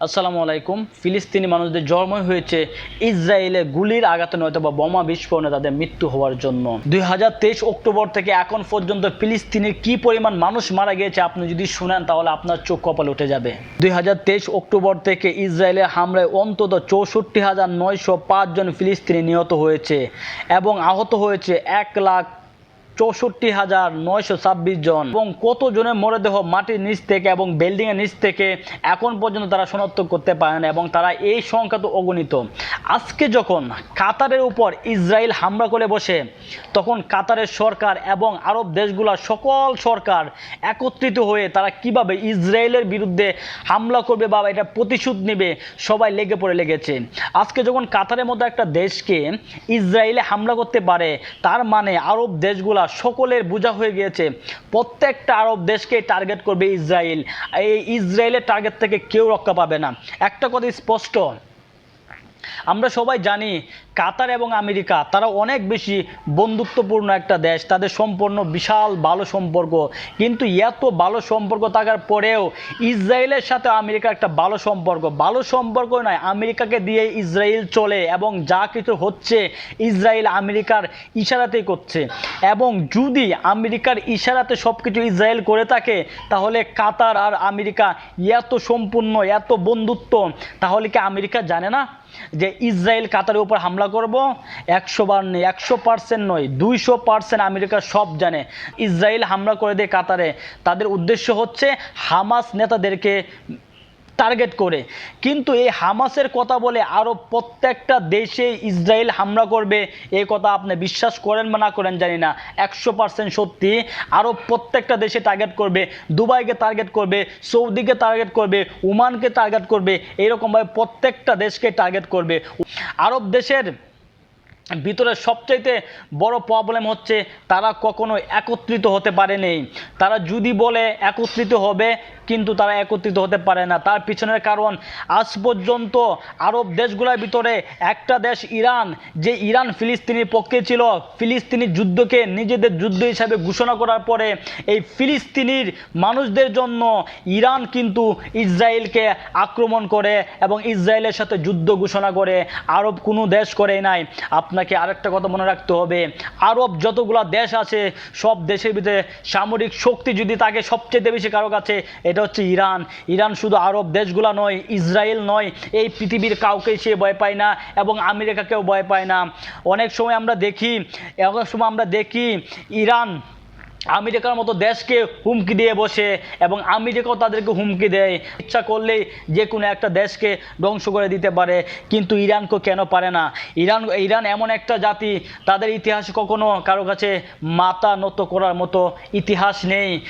আসসালামু আলাইকুম। ফিলিস্তিনি মানুষদের জন্মই হয়েছে ইসরায়েলে গুলির আঘাতে, নয়তো বা বোমা বিস্ফোরণে তাদের মৃত্যু হওয়ার জন্য। দুই হাজার তেইশ অক্টোবর থেকে এখন পর্যন্ত ফিলিস্তিনের কি পরিমাণ মানুষ মারা গিয়েছে আপনি যদি শুনেন, তাহলে আপনার চোখ কপাল উঠে যাবে। দুই হাজার তেইশ অক্টোবর থেকে ইসরায়েলের হামলায় অন্তত চৌষট্টি হাজার নয়শো জন ফিলিস্তিনি নিহত হয়েছে এবং আহত হয়েছে এক লাখ চৌষট্টি হাজার নয়শো ছাব্বিশ জন। এবং কত জনের মরদেহ মাটির নিচ থেকে এবং বিল্ডিং এর নিচ থেকে এখন পর্যন্ত তারা শনাক্ত করতে পারে না এবং তারা এই সংখ্যা তো অগণিত। আজকে যখন কাতারের উপর ইসরায়েল হামলা করে বসে, তখন কাতারের সরকার এবং আরব দেশগুলোর সকল সরকার একত্রিত হয়ে তারা কীভাবে ইসরায়েলের বিরুদ্ধে হামলা করবে বা এটা প্রতিশোধ নেবে, সবাই লেগে পড়ে লেগেছে। আজকে যখন কাতারের মতো একটা দেশকে ইসরায়েলে হামলা করতে পারে, তার মানে আরব দেশগুলা সকলের বোঝা হয়ে গিয়েছে। প্রত্যেকটা আরব দেশকে টার্গেট করবে ইসরায়েল এই ইসরায়েলের টার্গেট থেকে কেউ রক্ষা পাবে না। একটা কথা স্পষ্ট আমরা সবাই জানি কাতার এবং আমেরিকা, তারা অনেক বেশি বন্ধুত্বপূর্ণ একটা দেশ, তাদের সম্পূর্ণ বিশাল ভালো সম্পর্ক। কিন্তু এত ভালো সম্পর্ক থাকার পরেও ইসরায়েলের সাথে আমেরিকার একটা ভালো সম্পর্ক। ভালো সম্পর্ক নয়, আমেরিকাকে দিয়ে ইসরায়েল চলে এবং যা কিছু হচ্ছে ইসরায়েল আমেরিকার ইশারাতেই করছে। এবং যদি আমেরিকার ইশারাতে সব কিছু ইসরায়েল করে থাকে, তাহলে কাতার আর আমেরিকা এত সম্পূর্ণ, এত বন্ধুত্ব, তাহলে কি আমেরিকা জানে না? যে ইসরায়েল কাতারের উপর হামলা করব একশো বার নেই একশো পার্সেন্ট নয়, দুইশো পার্সেন্ট আমেরিকা সব জানে। ইসরায়েল হামলা করে দেয় কাতারে। তাদের উদ্দেশ্য হচ্ছে হামাস নেতাদেরকে টার্গেট করে। কিন্তু এই হামাসের কথা বলে আরও প্রত্যেকটা দেশে ইসরায়েল হামলা করবে এই কথা আপনি বিশ্বাস করেন বা না করেন জানি না, একশো পার্সেন্ট সত্যি। আরও প্রত্যেকটা দেশে টার্গেট করবে, দুবাইকে টার্গেট করবে, সৌদিকে টার্গেট করবে, ওমানকে টার্গেট করবে এইরকমভাবে প্রত্যেকটা দেশকে টার্গেট করবে। আরব দেশের ভিতরে সবচাইতে বড় প্রবলেম হচ্ছে তারা কখনো একত্রিত হতে পারেনি। তারা যদি বলে একত্রিত হবে, কিন্তু তারা একত্রিত হতে পারে না। তার পিছনের কারণ, আজ পর্যন্ত আরব দেশগুলোর ভিতরে একটা দেশ ইরান, যে ইরান ফিলিস্তিনির পক্ষে ছিল, ফিলিস্তিনি যুদ্ধকে নিজেদের যুদ্ধ হিসাবে ঘোষণা করার পরে এই ফিলিস্তিনির মানুষদের জন্য ইরান কিন্তু ইসরায়েলকে আক্রমণ করে এবং ইসরায়েলের সাথে যুদ্ধ ঘোষণা করে, আরব কোনো দেশ করে নাই। আপনাকে আরেকটা কথা মনে রাখতে হবে। আরব যতগুলো দেশ আছে, সব দেশের ভিতরে সামরিক শক্তি যদি থাকে সবচেয়ে বেশি কারও কাছে, এটা হচ্ছে ইরান। ইরান শুধু আরব দেশগুলো নয়, ইসরায়েল নয়, এই পৃথিবীর কাউকে সে ভয় পায় না এবং আমেরিকাকেও ভয় পায় না। অনেক সময় আমরা দেখি, অনেক সময় আমরা দেখি, ইরান আমেরিকার মতো দেশকে হুমকি দিয়ে বসে এবং আমেরিকাও তাদেরকে হুমকি দেয়। ইচ্ছা করলেই যে কোনো একটা দেশকে ধ্বংস করে দিতে পারে, কিন্তু ইরানকে কেন পারে না? ইরান ইরান এমন একটা জাতি, তাদের ইতিহাস কখনো কারও কাছে মাথা নত করার মতো ইতিহাস নেই।